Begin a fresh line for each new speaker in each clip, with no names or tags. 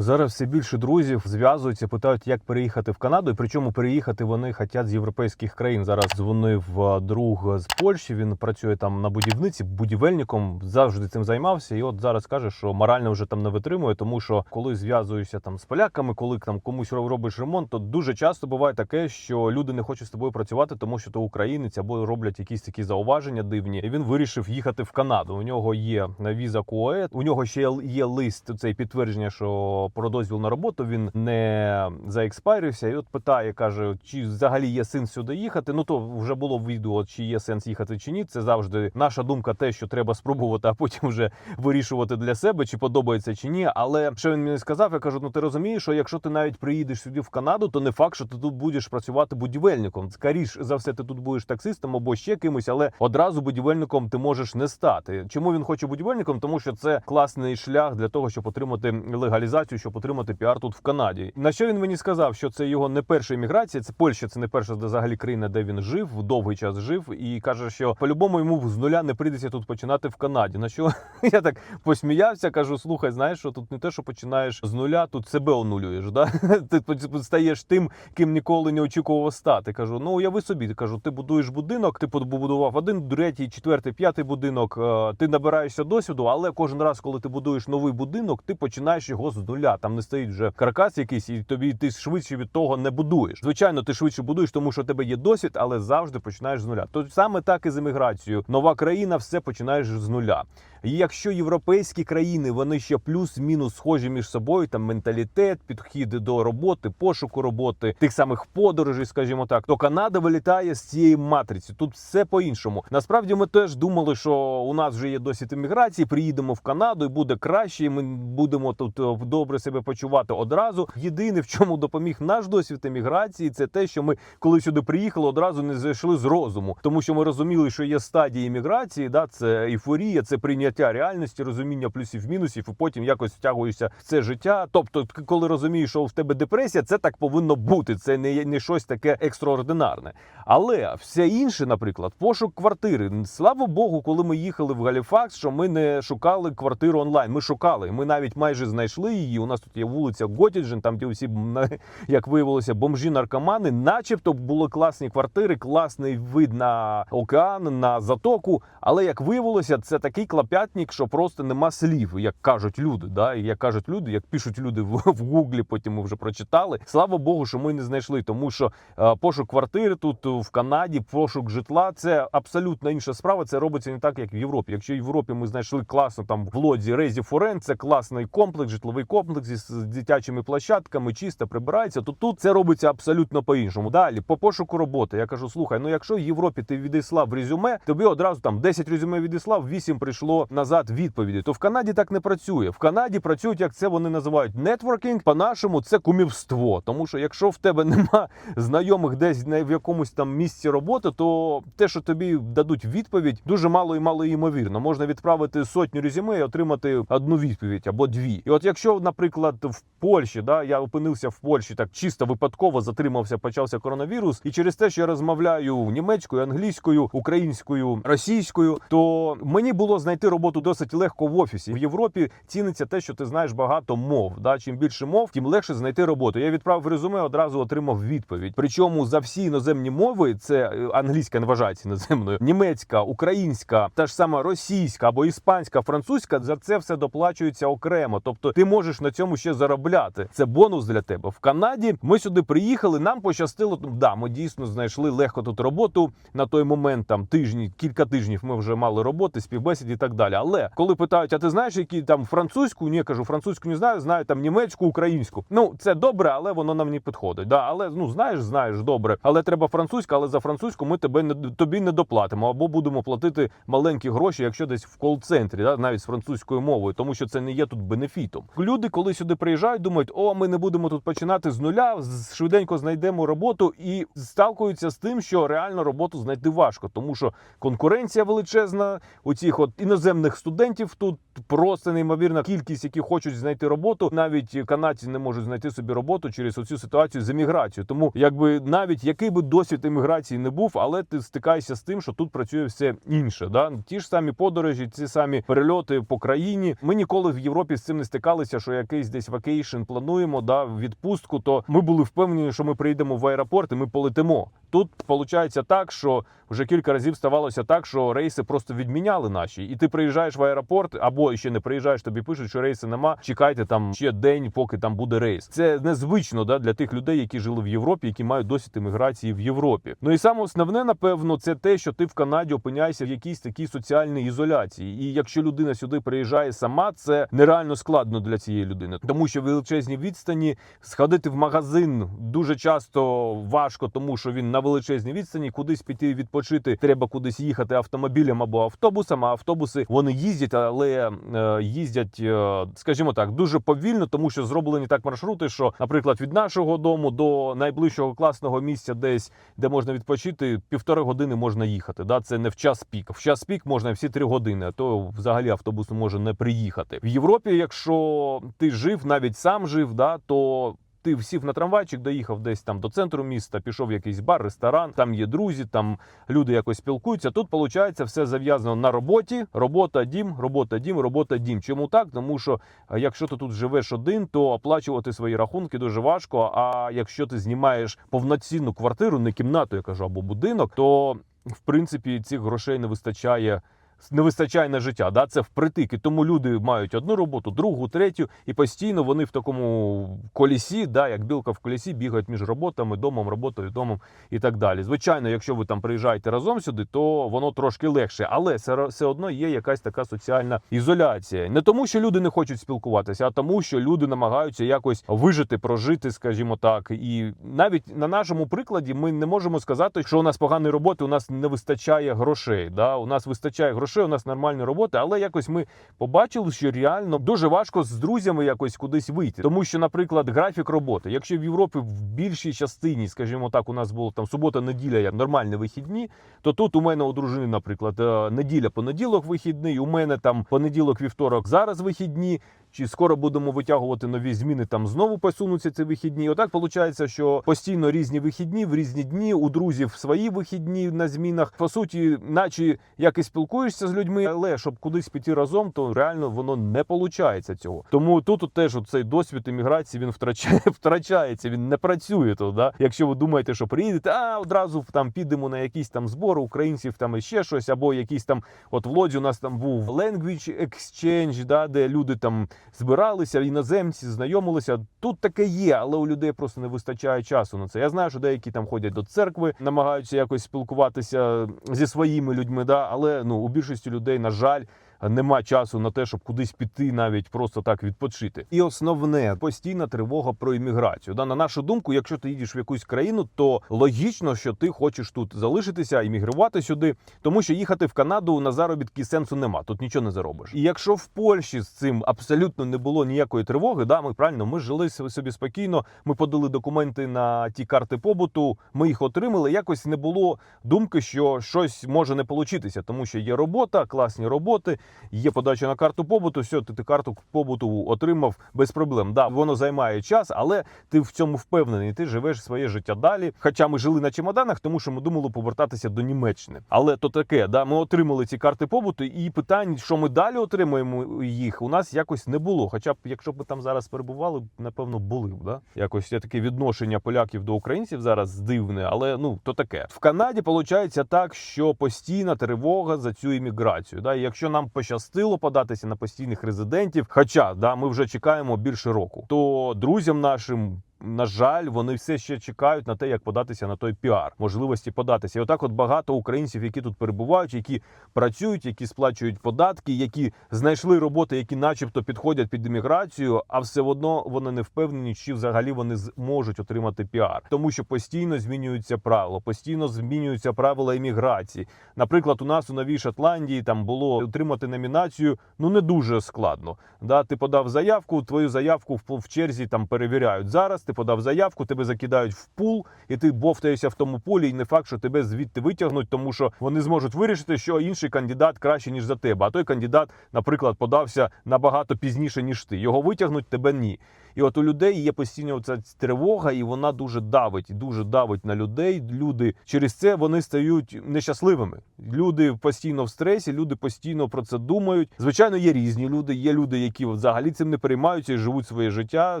Зараз все більше друзів зв'язуються, питають, як переїхати в Канаду. І причому переїхати вони хочуть з європейських країн. Зараз дзвонив е, друг з Польщі. Він працює там на будівниці, будівельником завжди цим займався. І от зараз каже, що морально вже там не витримує, тому що коли зв'язуєшся там з поляками, коли там комусь робиш ремонт, то дуже часто буває таке, що люди не хочуть з тобою працювати, тому що ти українець або роблять якісь такі зауваження дивні. І він вирішив їхати в Канаду. У нього є віза КУЕ, у нього ще є лист цей підтвердження, що про дозвіл на роботу він не заекспайрився. І от питає, каже, чи взагалі є сенс сюди їхати. Ну то вже було в відео, чи є сенс їхати чи ні. Це завжди наша думка, те, що треба спробувати, а потім вже вирішувати для себе, чи подобається чи ні. Але що він мені сказав, я кажу: ну ти розумієш, що якщо ти навіть приїдеш сюди в Канаду, то не факт, що ти тут будеш працювати будівельником. Скоріш за все, ти тут будеш таксистом або ще кимось, але одразу будівельником ти можеш не стати. Чому він хоче будівельником? Тому що це класний шлях для того, щоб отримати легалізацію, щоб отримати піар тут в Канаді. На що він мені сказав, що це його не перша імміграція, це Польща, це не перша взагалі країна, де він жив, довгий час жив, і каже, що по-любому йому з нуля не прийдеться тут починати в Канаді. На що я так посміявся, кажу: слухай, знаєш, що тут не те, що починаєш з нуля, тут себе онулюєш. Да? Ти стаєш тим, ким ніколи не очікував стати. Кажу, ну уяви собі, кажу, ти будуєш будинок, ти побудував один, третій, четвертий, п'ятий будинок. е, Ти набираєшся досвіду, але кожен раз, коли ти будуєш новий будинок, ти починаєш його з нуля. Там не стоїть вже каркас якийсь, і тобі ти швидше від того не будуєш. Звичайно, ти швидше будуєш, тому що у тебе є досвід, але завжди починаєш з нуля. То саме так і з еміграцією. Нова країна, все починаєш з нуля. І якщо європейські країни вони ще плюс-мінус схожі між собою, там менталітет, підхід до роботи, пошуку роботи, тих самих подорожей, скажімо так, то Канада вилітає з цієї матриці. Тут все по-іншому. Насправді ми теж думали, що у нас вже є досвід імміграції. Приїдемо в Канаду і буде краще. і Ми будемо тут е, добре себе почувати одразу. Єдине, в чому допоміг наш досвід еміграції, це те, що ми, коли сюди приїхали, одразу не зайшли з розуму, тому що ми розуміли, що є стадії імміграції, да, це ейфорія, це прийняття реальності, розуміння плюсів, мінусів, і потім якось втягуєшся в це життя. Тобто, коли розумієш, що в тебе депресія, це так повинно бути. Це не, не щось таке екстраординарне. Але все інше, наприклад, пошук квартири. Слава Богу, коли ми їхали в Галіфакс, що ми не шукали квартиру онлайн. Ми шукали. Ми навіть майже знайшли її. У нас тут є вулиця Готіджен, там де усі як виявилося, бомжі наркомани, начебто були класні квартири, класний вид на океан, на затоку. Але як виявилося, це такий клопятник, що просто нема слів, як кажуть люди. Да? Як кажуть люди, як пишуть люди в, в гуглі, потім ми вже прочитали. Слава Богу, що ми не знайшли, тому що е, пошук квартири тут е, в Канаді, пошук житла це абсолютно інша справа. Це робиться не так, як в Європі. Якщо в Європі ми знайшли класно там в лодзі Резі Форен, це класний комплекс, житловий комплекс із дитячими площадками, чисто прибирається. То тут це робиться абсолютно по-іншому. Далі по пошуку роботи. Я кажу: слухай, ну якщо в Європі ти відіслав резюме, тобі одразу там 10 резюме відіслав, 8 прийшло назад відповіді. То в Канаді так не працює. В Канаді працюють, як це вони називають нетворкінг. По-нашому це кумівство. Тому що якщо в тебе нема знайомих десь в якомусь там місці роботи, то те, що тобі дадуть відповідь, дуже мало і мало ймовірно. Можна відправити сотню резюме і отримати одну відповідь або дві. І от якщо, наприклад, в Польщі, да, я опинився в Польщі так чисто випадково затримався, почався коронавірус, і через те, що я розмовляю німецькою, англійською, українською, російською, то мені було знайти роботу досить легко в офісі. В Європі ціниться те, що ти знаєш багато мов. Да? Чим більше мов, тим легше знайти роботу. Я відправив резюме, одразу отримав відповідь. Причому за всі іноземні мови, це е, англійська не вважається іноземною, німецька, українська, та ж сама російська або іспанська, французька, за це все доплачується окремо. Тобто ти можеш на цьому ще заробляти. Це бонус для тебе. В Канаді ми сюди приїхали. Нам пощастило. Ну, Да, ми дійсно знайшли легко тут роботу на той момент. Там тижні, кілька тижнів ми вже мали роботи, співбесід і так далі. Але коли питають, а ти знаєш, які там французьку? Ні, кажу, французьку не знаю, знаю там німецьку, українську. Ну це добре, але воно нам не підходить. Да, але ну знаєш, знаєш, добре. Але треба французька, але за французьку ми тебе не тобі не доплатимо або будемо платити маленькі гроші, якщо десь в кол-центрі, да, навіть з французькою мовою, тому що це не є тут бенефітом. Люди, коли сюди приїжджають, думають, о, ми не будемо тут починати з нуля, швиденько знайдемо роботу і сталкуються з тим, що реально роботу знайти важко, тому що конкуренція величезна. У цих от іноземних студентів тут просто неймовірна кількість, які хочуть знайти роботу. Навіть канадці не можуть знайти собі роботу через оцю ситуацію з еміграцією. Тому, якби навіть який би досвід еміграції не був, але ти стикаєшся з тим, що тут працює все інше. Да? Ті ж самі подорожі, ці самі перельоти по країні. Ми ніколи в Європі з цим не стикалися. Що як якийсь десь вакейшн плануємо, да, відпустку, то ми були впевнені, що ми приїдемо в аеропорт і ми полетимо. Тут виходить так, що вже кілька разів ставалося так, що рейси просто відміняли наші, і ти приїжджаєш в аеропорт, або ще не приїжджаєш, тобі пишуть, що рейси нема. Чекайте там ще день, поки там буде рейс. Це незвично да, для тих людей, які жили в Європі, які мають досвід імміграції в Європі. Ну і саме основне, напевно, це те, що ти в Канаді опиняєшся в якійсь такій соціальній ізоляції. І якщо людина сюди приїжджає сама, це нереально складно для цієї людини, тому що величезні відстані сходити в магазин дуже часто важко, тому що він на величезній відстані, кудись піти відпочити, треба кудись їхати автомобілем або автобусом. А автобуси вони їздять, але е, їздять, е, скажімо так, дуже повільно, тому що зроблені так маршрути, що, наприклад, від нашого дому до найближчого класного місця, десь де можна відпочити, півтори години можна їхати. Да, це не в час пік. В час пік можна всі три години, а то взагалі автобус може не приїхати. В Європі, якщо ти жив, навіть сам жив, да, то ти сів на трамвайчик, доїхав десь там до центру міста, пішов в якийсь бар, ресторан, там є друзі, там люди якось спілкуються. Тут виходить все зав'язано на роботі. Робота, дім, робота, дім, робота, дім. Чому так? Тому що е, якщо ти тут живеш один, то оплачувати свої рахунки дуже важко. А якщо ти знімаєш повноцінну квартиру, не кімнату, я кажу, або будинок, то в принципі цих грошей не вистачає. Не вистачає на життя, да це впритик. І тому люди мають одну роботу, другу, третю, і постійно вони в такому колісі, да, як білка в колісі, бігають між роботами, домом, роботою, домом і так далі. Звичайно, якщо ви там приїжджаєте разом сюди, то воно трошки легше, але все, одно є якась така соціальна ізоляція. Не тому, що люди не хочуть спілкуватися, а тому, що люди намагаються якось вижити, прожити, скажімо так. І навіть на нашому прикладі ми не можемо сказати, що у нас поганої роботи, у нас не вистачає грошей. Да? У нас вистачає грошей, у нас нормальна робота, але якось ми побачили, що реально дуже важко з друзями якось кудись вийти. Тому що, наприклад, графік роботи, якщо в Європі в більшій частині, скажімо так, у нас було там субота, неділя, нормальні вихідні, то тут у мене у дружини, наприклад, е, неділя, понеділок вихідний. У мене там понеділок, вівторок зараз вихідні. Чи скоро будемо витягувати нові зміни? Там знову посунуться ці вихідні. Отак виходить, що постійно різні вихідні в різні дні. У друзів свої вихідні на змінах. По суті, наче як і спілкуєшся з людьми, але щоб кудись піти разом, то реально воно не виходить цього. Тому тут теж цей досвід імміграції він втрачає, втрачається. Він не працює тут. Да? Якщо ви думаєте, що приїдете, а одразу там підемо на якісь там збори українців, там і ще щось, або якісь там, от в Лоді у нас там був language exchange, да, де люди там збиралися, іноземці знайомилися. Тут таке є, але у людей просто не вистачає часу на це. Я знаю, що деякі там ходять до церкви, намагаються якось спілкуватися зі своїми людьми. Да, але ну у більшості людей, на жаль. Нема часу на те, щоб кудись піти, навіть просто так відпочити. І основне постійна тривога про імміграцію. Да, на нашу думку, якщо ти їдеш в якусь країну, то логічно, що ти хочеш тут залишитися, іммігрувати сюди, тому що їхати в Канаду на заробітки сенсу нема. Тут нічого не заробиш. І якщо в Польщі з цим абсолютно не було ніякої тривоги, да, ми правильно ми жили собі спокійно. Ми подали документи на ті карти побуту. Ми їх отримали. Якось не було думки, що щось може не получитися, тому що є робота, класні роботи. Є подача на карту побуту, все, ти, ти карту побуту отримав без проблем. Да, воно займає час, але ти в цьому впевнений. Ти живеш своє життя далі. Хоча ми жили на чемоданах, тому що ми думали повертатися до Німеччини. Але то таке, да, ми отримали ці карти побуту, і питань, що ми далі отримуємо їх, у нас якось не було. Хоча б якщо б ми там зараз перебували, напевно, були б. Да? Якось є таке відношення поляків до українців зараз дивне, але ну то таке. В Канаді виходить так, що постійна тривога за цю імміграцію. Да? Якщо нам пощастило податися на постійних резидентів. Хоча да, ми вже чекаємо більше року, то друзям нашим. На жаль, вони все ще чекають на те, як податися на той піар, можливості податися. І отак, от багато українців, які тут перебувають, які працюють, які сплачують податки, які знайшли роботи, які, начебто, підходять під імміграцію, а все одно вони не впевнені, чи взагалі вони зможуть отримати піар, тому що постійно змінюються правила, постійно змінюються правила імміграції. Наприклад, у нас у новій Шотландії там було отримати номінацію ну не дуже складно. Да, ти подав заявку, твою заявку в, черзі там перевіряють зараз ти подав заявку, тебе закидають в пул, і ти бовтаєшся в тому полі, і не факт, що тебе звідти витягнуть, тому що вони зможуть вирішити, що інший кандидат краще ніж за тебе. А той кандидат, наприклад, подався набагато пізніше ніж ти. Його витягнуть, тебе ні. І от у людей є постійно ця тривога, і вона дуже давить, дуже давить на людей. Люди через це вони стають нещасливими. Люди постійно в стресі, люди постійно про це думають. Звичайно, є різні люди. Є люди, які взагалі цим не переймаються і живуть своє життя.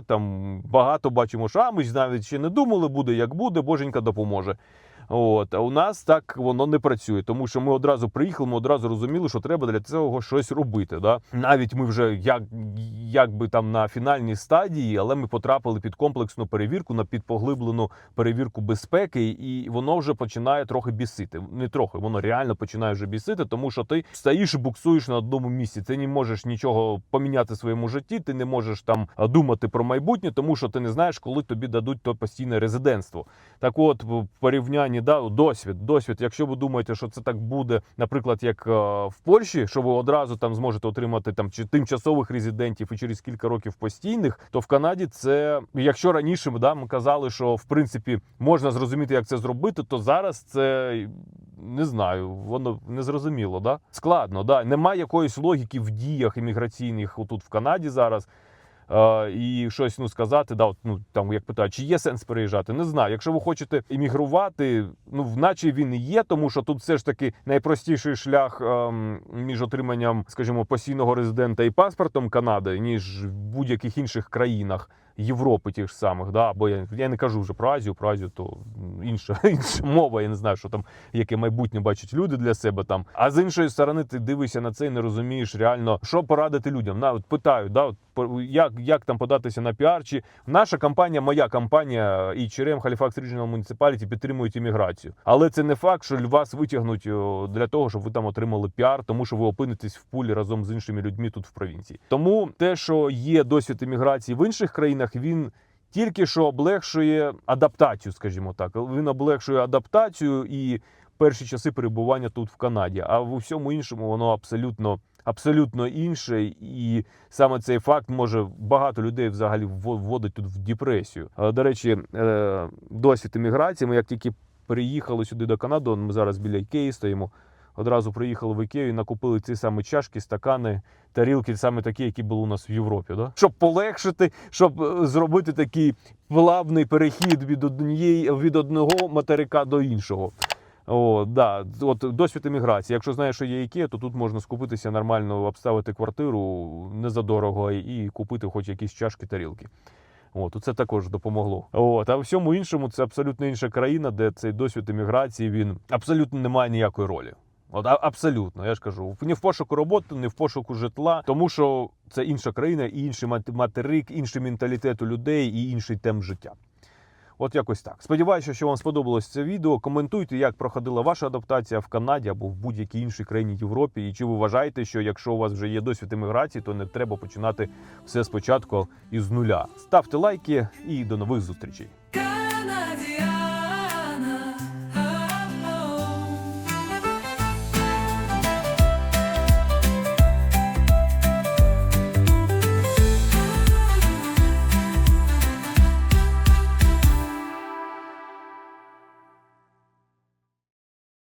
Там багато бачимо, що а ми ж навіть ще не думали, буде як буде, боженька допоможе. От а у нас так воно не працює, тому що ми одразу приїхали, ми одразу розуміли, що треба для цього щось робити. Да? Навіть ми вже як, як би там на фінальній стадії, але ми потрапили під комплексну перевірку на підпоглиблену перевірку безпеки, і воно вже починає трохи бісити. Не трохи, воно реально починає вже бісити, тому що ти стоїш і буксуєш на одному місці. Ти не можеш нічого поміняти в своєму житті, ти не можеш там думати про майбутнє, тому що ти не знаєш, коли тобі дадуть то постійне резидентство. Так от, в порівнянні да, досвід, досвід. Якщо ви думаєте, що це так буде, наприклад, як е, в Польщі, що ви одразу там зможете отримати там чи тимчасових резидентів і через кілька років постійних, то в Канаді це, якщо раніше да, ми казали, що в принципі можна зрозуміти, як це зробити, то зараз це. Не знаю, воно не зрозуміло, да складно. Да немає якоїсь логіки в діях імміграційних отут в Канаді зараз. І щось ну сказати, да, от, ну там як питають, чи є сенс переїжджати? Не знаю. Якщо ви хочете іммігрувати, ну наче він і є, тому що тут все ж таки найпростіший шлях ем, між отриманням, скажімо, постійного резидента і паспортом Канади, ніж в будь-яких інших країнах. Європи тих ж самих, да, бо я, я не кажу вже про Азію, про Азію то інша, інша мова. Я не знаю, що там яке майбутнє бачать люди для себе там. А з іншої сторони, ти дивишся на це і не розумієш реально, що порадити людям. На от питають, да, от, як, як там податися на піар, чи наша компанія, моя компанія HRM Halifax Regional Municipality підтримують імміграцію. Але це не факт, що вас витягнуть для того, щоб ви там отримали піар, тому що ви опинитесь в пулі разом з іншими людьми тут в провінції. Тому те, що є досвід імміграції в інших країнах, він тільки що облегшує адаптацію, скажімо так. Він облегшує адаптацію і перші часи перебування тут в Канаді. А в усьому іншому воно абсолютно. Абсолютно інше, і саме цей факт може багато людей взагалі вво- вводить тут в депресію. До речі, е, досвід імміграції. Ми як тільки приїхали сюди до Канади, ми зараз біля Ікеї стоїмо. Одразу приїхали в Ікею і накупили ці самі чашки, стакани, тарілки, саме такі, які були у нас в Європі. Да? Щоб полегшити, щоб е, зробити такий плавний перехід від однієї від одного материка до іншого. О, да. От досвід еміграції. Якщо знаєш, що є Ікея, то тут можна скупитися нормально, обставити квартиру незадорого і купити хоч якісь чашки, тарілки. От, це також допомогло. От, а в всьому іншому це абсолютно інша країна, де цей досвід еміграції він абсолютно не має ніякої ролі. От абсолютно, я ж кажу, ні в пошуку роботи, ні в пошуку житла, тому що це інша країна, і інший мат- материк, інший менталітет у людей і інший темп життя. От якось так. Сподіваюся, що вам сподобалось це відео. Коментуйте, як проходила ваша адаптація в Канаді або в будь-якій іншій країні Європі. І чи ви вважаєте, що якщо у вас вже є досвід еміграції, то не треба починати все спочатку із нуля. Ставте лайки і до нових зустрічей.